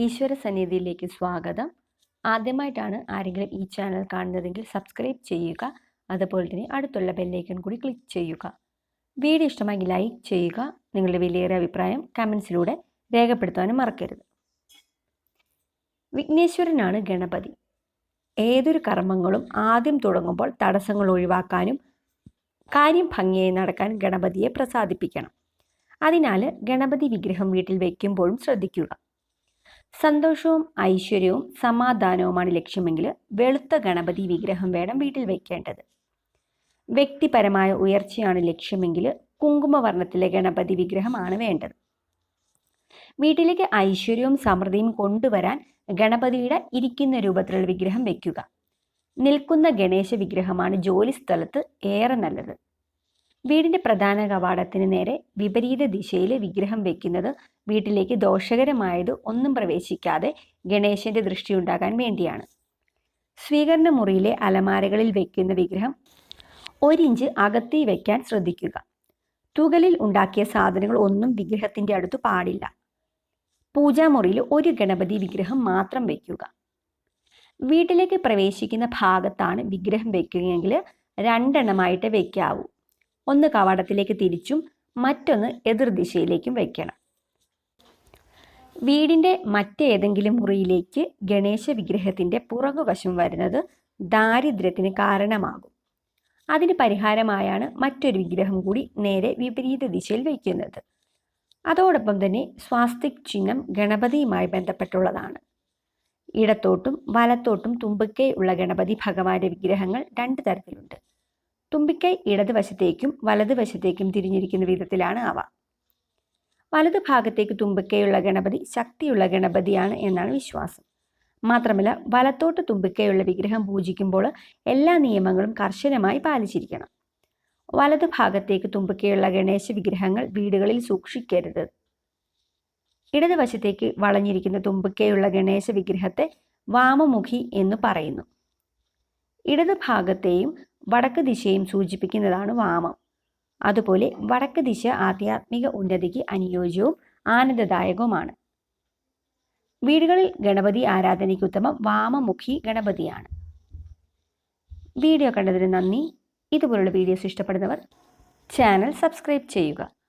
ഈശ്വര സന്നിധിയിലേക്ക് സ്വാഗതം. ആദ്യമായിട്ടാണ് ആരെങ്കിലും ഈ ചാനൽ കാണുന്നതെങ്കിൽ സബ്സ്ക്രൈബ് ചെയ്യുക. അതുപോലെ തന്നെ അടുത്തുള്ള ബെല്ലൈക്കൺ കൂടി ക്ലിക്ക് ചെയ്യുക. വീഡിയോ ഇഷ്ടമായി ലൈക്ക് ചെയ്യുക. നിങ്ങളുടെ വിലയേറിയ അഭിപ്രായം കമൻസിലൂടെ രേഖപ്പെടുത്താനും മറക്കരുത്. വിഘ്നേശ്വരനാണ് ഗണപതി. ഏതൊരു കർമ്മങ്ങളും ആദ്യം തുടങ്ങുമ്പോൾ തടസ്സങ്ങൾ ഒഴിവാക്കാനും കാര്യം ഭംഗിയായി നടക്കാൻ ഗണപതിയെ പ്രസാദിപ്പിക്കണം. അതിനാൽ ഗണപതി വിഗ്രഹം വീട്ടിൽ വയ്ക്കുമ്പോഴും ശ്രദ്ധിക്കുക. സന്തോഷവും ഐശ്വര്യവും സമാധാനവുമാണ് ലക്ഷ്യമെങ്കിൽ വെളുത്ത ഗണപതി വിഗ്രഹം വേണം വീട്ടിൽ വയ്ക്കേണ്ടത് വ്യക്തിപരമായ ഉയർച്ചയാണ് ലക്ഷ്യമെങ്കിൽ കുങ്കുമവർണത്തിലെ ഗണപതി വിഗ്രഹമാണ് വേണ്ടത്. വീട്ടിലേക്ക് ഐശ്വര്യവും സമൃദ്ധിയും കൊണ്ടുവരാൻ ഗണപതിയുടെ ഇരിക്കുന്ന രൂപത്തിലുള്ള വിഗ്രഹം വയ്ക്കുക നിൽക്കുന്ന ഗണേശ വിഗ്രഹമാണ് ജോലി സ്ഥലത്ത് ഏറെ നല്ലത്. വീടിന്റെ പ്രധാന കവാടത്തിന് നേരെ വിപരീത ദിശയിൽ വിഗ്രഹം വെക്കുന്നത് വീട്ടിലേക്ക് ദോഷകരമായത് ഒന്നും പ്രവേശിക്കാതെ ഗണേശന്റെ ദൃഷ്ടി ഉണ്ടാകാൻ വേണ്ടിയാണ്. സ്വീകരണ മുറിയിലെ അലമാരകളിൽ വെക്കുന്ന വിഗ്രഹം ഒരിഞ്ച് അകത്തി വയ്ക്കാൻ ശ്രദ്ധിക്കുക. തുകലിൽ ഉണ്ടാക്കിയ സാധനങ്ങൾ ഒന്നും വിഗ്രഹത്തിന്റെ അടുത്ത് പാടില്ല. പൂജാമുറിയിൽ ഒരു ഗണപതി വിഗ്രഹം മാത്രം വയ്ക്കുക വീട്ടിലേക്ക് പ്രവേശിക്കുന്ന ഭാഗത്താണ് വിഗ്രഹം വെക്കുകയെങ്കിൽ രണ്ടെണ്ണമായിട്ട് വെക്കാവൂ. ഒന്ന് കവാടത്തിലേക്ക് തിരിച്ചും മറ്റൊന്ന് എതിർദിശയിലേക്കും വയ്ക്കണം. വീടിന്റെ മറ്റേതെങ്കിലും മുറിയിലേക്ക് ഗണേശ വിഗ്രഹത്തിന്റെ പുറകുവശം വരുന്നത് ദാരിദ്ര്യത്തിന് കാരണമാകും. അതിന് പരിഹാരമായാണ് മറ്റൊരു വിഗ്രഹം കൂടി നേരെ വിപരീത ദിശയിൽ വയ്ക്കുന്നത്. അതോടൊപ്പം തന്നെ സ്വാസ്തിക് ചിഹ്നം ഗണപതിയുമായി ബന്ധപ്പെട്ടുള്ളതാണ്. ഇടത്തോട്ടും വലത്തോട്ടും തുമ്പക്കേ ഉള്ള ഗണപതി ഭഗവാന്റെ വിഗ്രഹങ്ങൾ രണ്ട് തരത്തിലുണ്ട്. തുമ്പിക്കൈ ഇടതുവശത്തേക്കും വലതുവശത്തേക്കും തിരിഞ്ഞിരിക്കുന്ന വിധത്തിലാണ് അവ. വലതു ഭാഗത്തേക്ക് തുമ്പിക്കൈയുള്ള ഗണപതി ശക്തിയുള്ള ഗണപതിയാണ് എന്നാണ് വിശ്വാസം. മാത്രമല്ല വലത്തോട്ട് തുമ്പിക്കൈയുള്ള വിഗ്രഹം പൂജിക്കുമ്പോൾ എല്ലാ നിയമങ്ങളും കർശനമായി പാലിച്ചിരിക്കണം. വലതു ഭാഗത്തേക്ക് തുമ്പിക്കൈയുള്ള ഗണേശ വിഗ്രഹങ്ങൾ വീടുകളിൽ സൂക്ഷിക്കരുത്. ഇടതുവശത്തേക്ക് വളഞ്ഞിരിക്കുന്ന തുമ്പിക്കൈയുള്ള ഗണേശ വിഗ്രഹത്തെ വാമമുഖി എന്ന് പറയുന്നു. ഇടതു ഭാഗത്തെയും വടക്ക് ദിശയും സൂചിപ്പിക്കുന്നതാണ് വാമം. അതുപോലെ വടക്ക് ദിശ ആധ്യാത്മിക ഉന്നതിക്ക് അനുയോജ്യവും ആനന്ദദായകവുമാണ്. വീടുകളിൽ ഗണപതി ആരാധനയ്ക്ക് ഉത്തമം വാമമുഖി ഗണപതിയാണ്. വീഡിയോ കണ്ടതിന് നന്ദി. ഇതുപോലുള്ള വീഡിയോസ് ഇഷ്ടപ്പെടുന്നവർ ചാനൽ സബ്സ്ക്രൈബ് ചെയ്യുക.